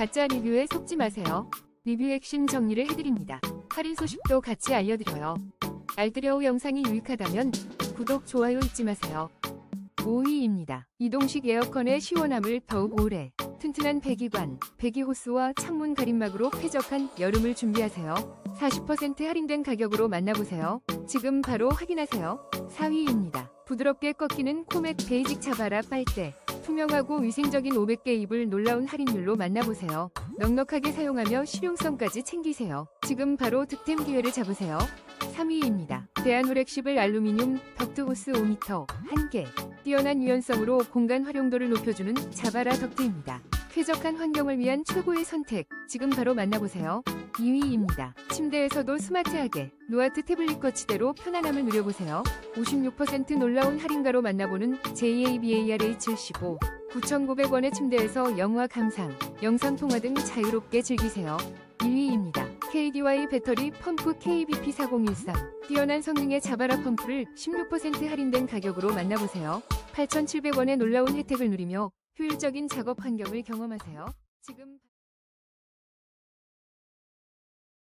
가짜 리뷰에 속지 마세요. 리뷰 핵심 정리를 해드립니다. 할인 소식도 같이 알려드려요. 알뜰여우 영상이 유익하다면 구독, 좋아요 잊지 마세요. 5위입니다. 이동식 에어컨의 시원함을 더욱 오래 튼튼한 배기관, 배기호스와 창문 가림막으로 쾌적한 여름을 준비하세요. 40% 할인된 가격으로 만나보세요. 지금 바로 확인하세요. 4위입니다. 부드럽게 꺾이는 코맥 베이직 차바라 빨대. 투명하고 위생적인 500개 입을 놀라운 할인율로 만나보세요. 넉넉하게 사용하며 실용성까지 챙기세요. 지금 바로 득템 기회를 잡으세요. 3위입니다. 대한우렉10을 알루미늄 덕트호스 5m 1개. 뛰어난 유연성으로 공간 활용도를 높여주는 자바라 덕트입니다. 쾌적한 환경을 위한 최고의 선택. 지금 바로 만나보세요. 2위입니다. 침대에서도 스마트하게 노아트 태블릿 거치대로 편안함을 누려보세요. 56% 놀라운 할인가로 만나보는 JABARH75 9,900원의 침대에서 영화 감상, 영상 통화 등 자유롭게 즐기세요. 1위입니다. KDY 배터리 펌프 KBP4013 뛰어난 성능의 자바라 펌프를 16% 할인된 가격으로 만나보세요. 8,700원의 놀라운 혜택을 누리며 효율적인 작업 환경을 경험하세요. 지금